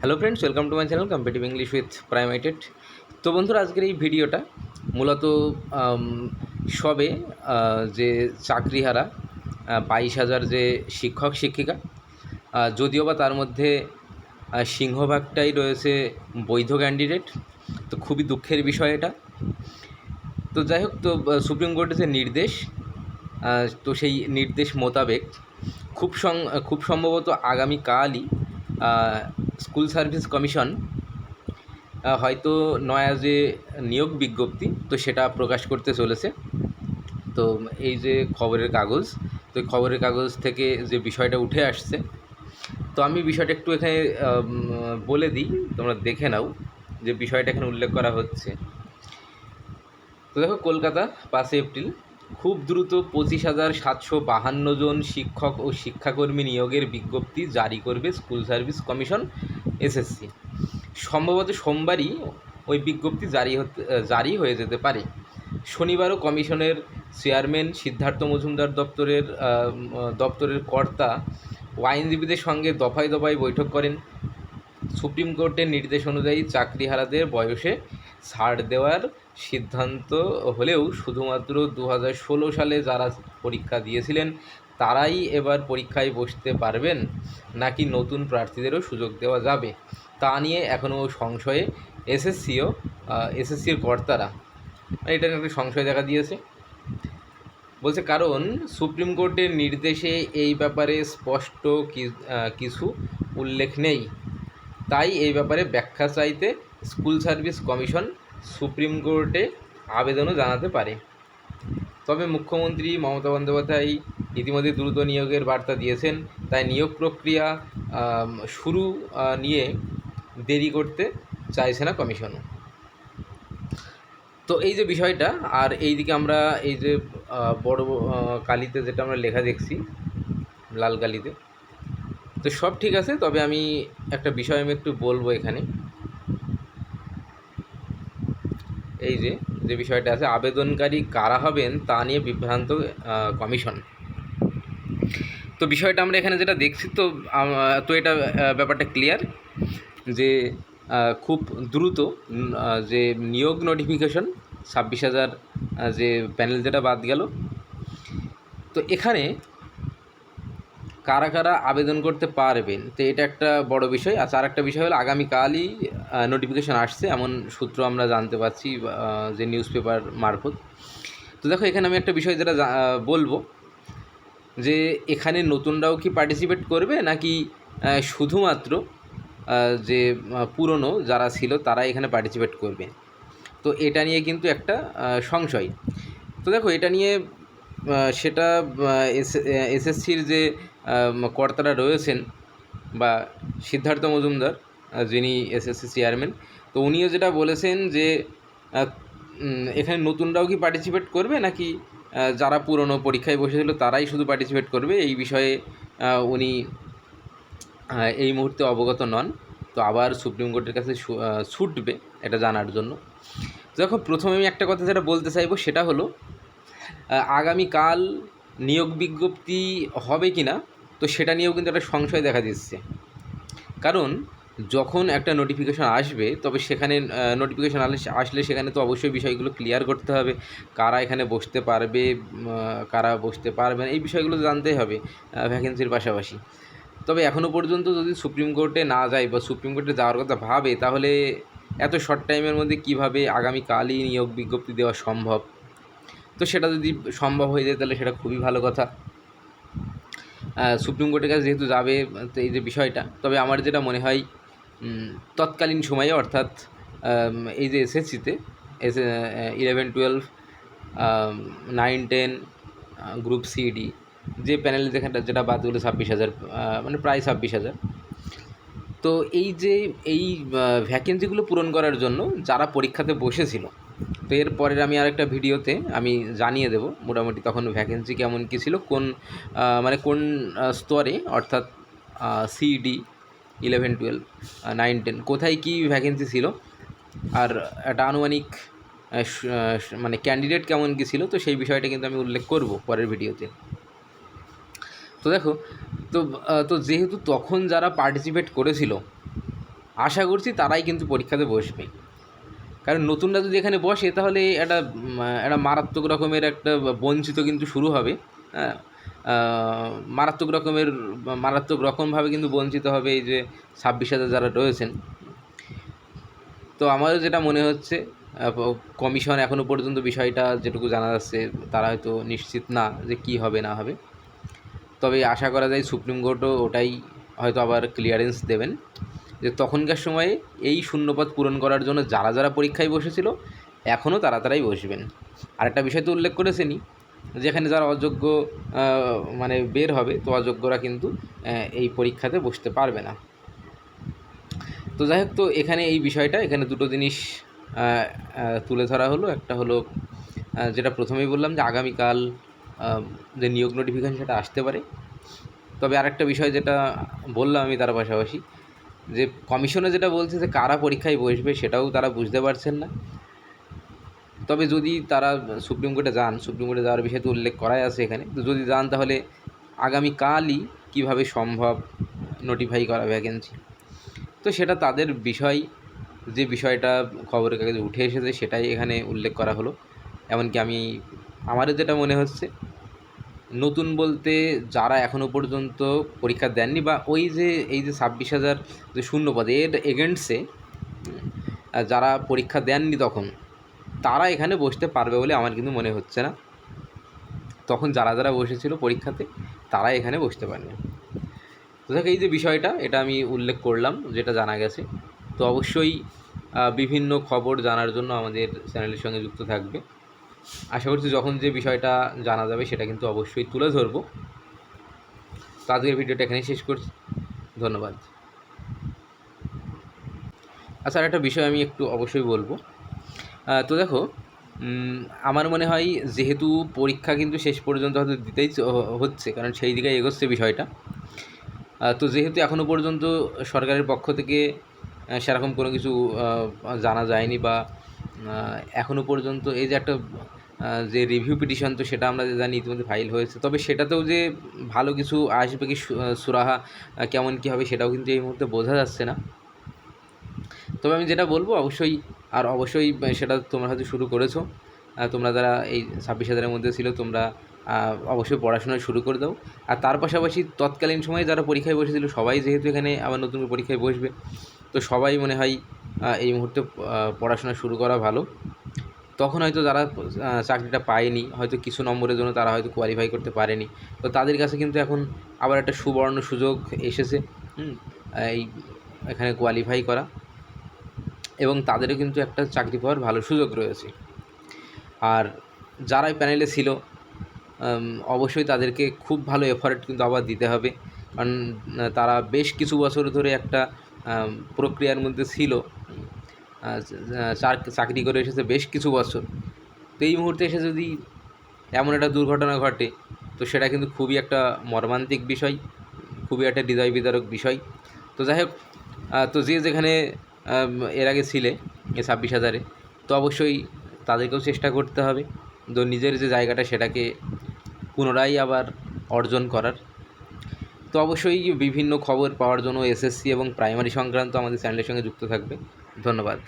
Hello friends welcome to my channel competitive English with প্রাইমেটেড তো বন্ধুরা, আজকের এই ভিডিওটা মূলত সবে যে চাকরিহারা বাইশ হাজার যে শিক্ষক, শিক্ষিকা যদিও বা তার মধ্যে সিংহভাগটাই রয়েছে বৈধ ক্যান্ডিডেট তো খুবই দুঃখের বিষয় এটা। তো যাই হোক, তো সুপ্রিম কোর্টের যে নির্দেশ তো সেই নির্দেশ মোতাবেক, খুব সং, খুব সম্ভবত আগামীকালই স্কুল সার্ভিস কমিশন হয়তো নয়া যে নিয়োগ বিজ্ঞপ্তি, তো সেটা প্রকাশ করতে চলেছে। তো এই যে খবরের কাগজ, তো খবরের কাগজ থেকে যে বিষয়টা উঠে আসছে, তো আমি বিষয়টা একটু এখানে বলে দিই, তোমরা দেখে নাও যে বিষয়টা এখানে উল্লেখ করা হচ্ছে। তো দেখো, কলকাতা, পাঁচই এপ্রিল, খুব দ্রুত পঁচিশ হাজার সাতশো বাহান্ন জন শিক্ষক ও শিক্ষাকর্মী নিয়োগের বিজ্ঞপ্তি জারি করবে স্কুল সার্ভিস কমিশন। এসএসসি। সম্ভবত সোমবারই ওই বিজ্ঞপ্তি জারি হতে, জারি হয়ে যেতে পারে। শনিবারও কমিশনের চেয়ারম্যান সিদ্ধার্থ মজুমদার দপ্তরের দপ্তরের কর্তা আইনজীবীদের সঙ্গে দফায় দফায় বৈঠক করেন। সুপ্রিম কোর্টের নির্দেশ অনুযায়ী চাকরিহারাদের বয়সে ছাড় দেওয়ার সিদ্ধান্ত হলেও শুধুমাত্র দু সালে যারা পরীক্ষা দিয়েছিলেন তারাই এবার পরীক্ষায় বসতে পারবেন নাকি নতুন প্রার্থীদেরও সুযোগ দেওয়া যাবে? তা নিয়ে এখনও সংশয়ে এসএসসিও এসএসসির কর্তারা, এটা একটা সংশয় দেখা দিয়েছে। বলছে, কারণ সুপ্রিম কোর্টের নির্দেশে এই ব্যাপারে স্পষ্ট কিছু উল্লেখ নেই। তাই এই ব্যাপারে ব্যাখ্যা চাইতে স্কুল সার্ভিস কমিশন সুপ্রিম কোর্টে আবেদনও জানাতে পারে। তবে মুখ্যমন্ত্রী মমতা বন্দ্যোপাধ্যায় ইতিমধ্যে দ্রুত নিয়োগের বার্তা দিয়েছেন। তাই নিয়োগ প্রক্রিয়া শুরু নিয়ে দেরি করতে চাইছে না কমিশনও। তো এই যে বিষয়টা, আর এই দিকে আমরা এই যে বড় কালিতে যেটা আমরা লেখা দেখছি, লাল কালিতে, তো সব ঠিক আছে, তবে আমি একটা বিষয় আমি একটু বলব এখানে। এই যে যে বিষয়টা আছে, আবেদনকারী কারা হবেন তা নিয়ে বিভ্রান্ত কমিশন। তো বিষয়টা আমরা এখানে যেটা দেখছি, তো তো এটা ব্যাপারটা ক্লিয়ার যে খুব দ্রুত যে নিয়োগ নোটিফিকেশন ছাব্বিশ হাজার যে প্যানেল যেটা বাদ গেল। তো এখানে কারা কারা আবেদন করতে পারবেন, তো এটা একটা বড় বিষয়। আর একটা বিষয় হলো, আগামীকালই নোটিফিকেশান আসছে, এমন সূত্র আমরা জানতে পারছি যে নিউজ পেপার মারফত। তো দেখো, এখানে আমি একটা বিষয় যেটা বলব। যে এখানে নতুনরাও কি পার্টিসিপেট করবে? নাকি শুধুমাত্র যে পুরনো যারা ছিল তারা এখানে পার্টিসিপেট করবে? তো এটা নিয়ে কিন্তু একটা সংশয়। তো দেখো, এটা নিয়ে সেটা এসএসসির যে কর্তারা রয়েছেন বা সিদ্ধার্থ মজুমদার যিনি এসএসসি চেয়ারম্যান তো উনিও যেটা বলেছেন যে এখানে নতুনরাও কি পার্টিসিপেট করবে? নাকি যারা পুরনো পরীক্ষায় বসেছিল তারাই শুধু পার্টিসিপেট করবে। এই বিষয়ে উনি এই মুহূর্তে অবগত নন। তো আবার সুপ্রিম কোর্টের কাছে ছুটবে এটা জানার জন্য। দেখো, প্রথমে আমি একটা কথা যেটা বলতে চাইব, সেটা হলো আগামীকাল নিয়োগ বিজ্ঞপ্তি হবে কি না তো সেটা নিয়েও কিন্তু একটা সংশয় দেখা দিচ্ছে। কারণ যখন একটা নোটিফিকেশান আসবে, তবে সেখানে নোটিফিকেশন আসলে সেখানে তো অবশ্যই বিষয়গুলো ক্লিয়ার করতে হবে। কারা এখানে বসতে পারবে কারা বসতে পারবে না, এই বিষয়গুলো জানতেই হবে ভ্যাকেন্সির পাশাপাশি। তবে এখনও পর্যন্ত যদি সুপ্রিম কোর্টে না যায় বা সুপ্রিম কোর্টে যাওয়ার কথা ভাবে, তাহলে এত শর্ট টাইমের মধ্যে কীভাবে আগামীকালই নিয়োগ বিজ্ঞপ্তি দেওয়া সম্ভব? তো সেটা যদি সম্ভব হয়ে যায়, তাহলে সেটা খুবই ভালো কথা। সুপ্রিম কোর্টের কাছে যেহেতু যাবে, তো এই যে বিষয়টা, তবে আমার যেটা মনে হয় তৎকালীন সময়ে অর্থাৎ এই যে এসএসসিতে, S eleven twelve nine ten group CD যে প্যানেল যেখানে যেটা বাদ গেলো ছাব্বিশ হাজার মানে প্রায় ছাব্বিশ হাজার। তো এই যে, এই ভ্যাকেন্সিগুলো পূরণ করার জন্য যারা পরীক্ষাতে বসেছিল, তো এর পরের আমি আরেকটা ভিডিওতে আমি জানিয়ে দেব মোটামুটি তখন ভ্যাকেন্সি কেমন কী ছিল, কোন মানে কোন স্তরে, অর্থাৎ CD eleven, twelve nine, ten, কোথায় কী ভ্যাকেন্সি ছিল? আর একটা আনুমানিক মানে ক্যান্ডিডেট কেমন কী ছিল? তো সেই বিষয়টা কিন্তু আমি উল্লেখ করব পরের ভিডিওতে। তো দেখো, তো তো যেহেতু তখন যারা পার্টিসিপেট করেছিল, আশা করছি তারাই কিন্তু পরীক্ষাতে বসবে। কারণ নতুনরা যদি এখানে বসে, তাহলে একটা একটা মারাত্মক রকমের একটা বঞ্চিত কিন্তু শুরু হবে হ্যাঁ? মারাত্মক রকমের, মারাত্মক রকমভাবে কিন্তু বঞ্চিত হবে এই যে ছাব্বিশ হাজার যারা রয়েছেন। তো আমারও যেটা মনে হচ্ছে কমিশন এখনও পর্যন্ত বিষয়টা যেটুকু জানা যাচ্ছে, তারা হয়তো নিশ্চিত না যে কী হবে, না হবে। তবে আশা করা যায় সুপ্রিম কোর্টও ওটাই হয়তো আবার ক্লিয়ারেন্স দেবেন যে তখনকার সময়ে এই শূন্যপদ পূরণ করার জন্য যারা যারা পরীক্ষায় বসেছিল এখনও তারা তারাই বসবেন। আরেকটা বিষয় তো উল্লেখ করেছেনই যেখানে যারা অযোগ্য মানে বের হবে, তো অযোগ্যরা কিন্তু এই পরীক্ষাতে বসতে পারবে না। তো যাই হোক, তো এখানে এই বিষয়টা, এখানে দুটো জিনিস তুলে ধরা হলো। একটা হলো যেটা প্রথমেই বললাম যে আগামীকাল যে নিয়োগ নোটিফিকেশন সেটা আসতে পারে। তবে আরেকটা বিষয় যেটা বললাম আমি তার পাশাপাশি, যে কমিশনে যেটা বলছে যে কারা পরীক্ষায় বসবে সেটাও তারা বুঝতে পারছেন না। তবে যদি তারা সুপ্রিম কোর্টে যান, সুপ্রিম কোর্টে যাওয়ার বিষয়ে তো উল্লেখ করাই আছে এখানে, তো যদি যান তাহলে আগামীকালই কীভাবে সম্ভব নোটিফাই করা ভ্যাকেন্সি তো সেটা তাদের বিষয়, যে বিষয়টা খবরের কাগজে উঠে এসেছে সেটাই এখানে উল্লেখ করা হলো। এমনকি আমি, আমারও যেটা মনে হচ্ছে, নতুন বলতে যারা এখনও পর্যন্ত পরীক্ষা দেননি বা ওই যে, এই যে ছাব্বিশ হাজার যে শূন্য পদে এর এগেন্স্টে যারা পরীক্ষা দেননি তখন তারা এখানে বসতে পারবে বলে আমার কিন্তু মনে হচ্ছে না। তখন যারা যারা বসেছিল পরীক্ষাতে, তারা এখানে বসতে পারবে। তো দেখ, এই যে বিষয়টা, এটা আমি উল্লেখ করলাম, যেটা জানা গেছে। তো অবশ্যই বিভিন্ন খবর জানার জন্য আমাদের চ্যানেলের সঙ্গে যুক্ত থাকবে। আশা করছি যখন যে বিষয়টা জানা যাবে, সেটা কিন্তু অবশ্যই তুলে ধরবো। তো আজকের ভিডিওটা এখানেই শেষ করছি। ধন্যবাদ। আচ্ছা একটা বিষয় আমি একটু অবশ্যই বলব। তো দেখো আমার মনে হয় যেহেতু পরীক্ষা কিন্তু শেষ পর্যন্ত হয়তো দিতেই হচ্ছে, কারণ সেই দিকে এগোচ্ছে বিষয়টা। তো যেহেতু এখনও পর্যন্ত সরকারের পক্ষ থেকে সেরকম কোনো কিছু জানা যায়নি বা এখনও পর্যন্ত এই যে একটা যে রিভিউ পিটিশন তো সেটা আমরা জানি ইতিমধ্যে ফাইল হয়েছে, তবে সেটাতেও যে ভালো কিছু আসবে কি সুরাহা কেমন কী হবে সেটাও কিন্তু এই মুহূর্তে বোঝা যাচ্ছে না। তবে আমি যেটা বলব, অবশ্যই আর অবশ্যই সেটা তোমরা হয়তো শুরু করেছ। তোমরা যারা এই ছাব্বিশ হাজারের মধ্যে ছিল, তোমরা অবশ্যই পড়াশোনা শুরু করে দাও। আর তার পাশাপাশি তৎকালীন সময়ে যারা পরীক্ষায় বসেছিল, সবাই যেহেতু এখানে আবার নতুন পরীক্ষায় বসবে, তো সবাই মনে হয় এই মুহূর্তে পড়াশোনা শুরু করা ভালো। তখন হয়তো যারা চাকরিটা পায়নি, হয়তো কিছু নম্বরের জন্য তারা হয়তো কোয়ালিফাই করতে পারেনি। তো তাদের কাছে কিন্তু এখন আবার একটা সুবর্ণ সুযোগ এসেছে। এই, এখানে কোয়ালিফাই করা। এবং তাদেরও কিন্তু একটা চাকরি পাওয়ার ভালো সুযোগ রয়েছে। আর যারাই প্যানেলে ছিল অবশ্যই তাদেরকে খুব ভালো এফার্ট কিন্তু আবার দিতে হবে। কারণ তারা বেশ কিছু বছর ধরে একটা প্রক্রিয়ার মধ্যে ছিল। চাক- চাকরি করে এসেছে বেশ কিছু বছর। তো এই মুহূর্তে এসে যদি এমন একটা দুর্ঘটনা ঘটে, তো সেটা কিন্তু খুবই একটা মর্মান্তিক বিষয়, খুবই একটা হৃদয় বিদারক বিষয়। তো যাই হোক তো যে যেখানে এর আগে ছিলে এ ছাব্বিশ হাজারে। তো অবশ্যই তাদেরকেও চেষ্টা করতে হবে। তো নিজের যে জায়গাটা সেটাকে পুনরায় আবার অর্জন করার। তো অবশ্যই বিভিন্ন খবর পাওয়ার জন্য এসএসসি এবং প্রাইমারি সংক্রান্ত আমাদের চ্যানেলের সঙ্গে যুক্ত থাকবে। ধন্যবাদ।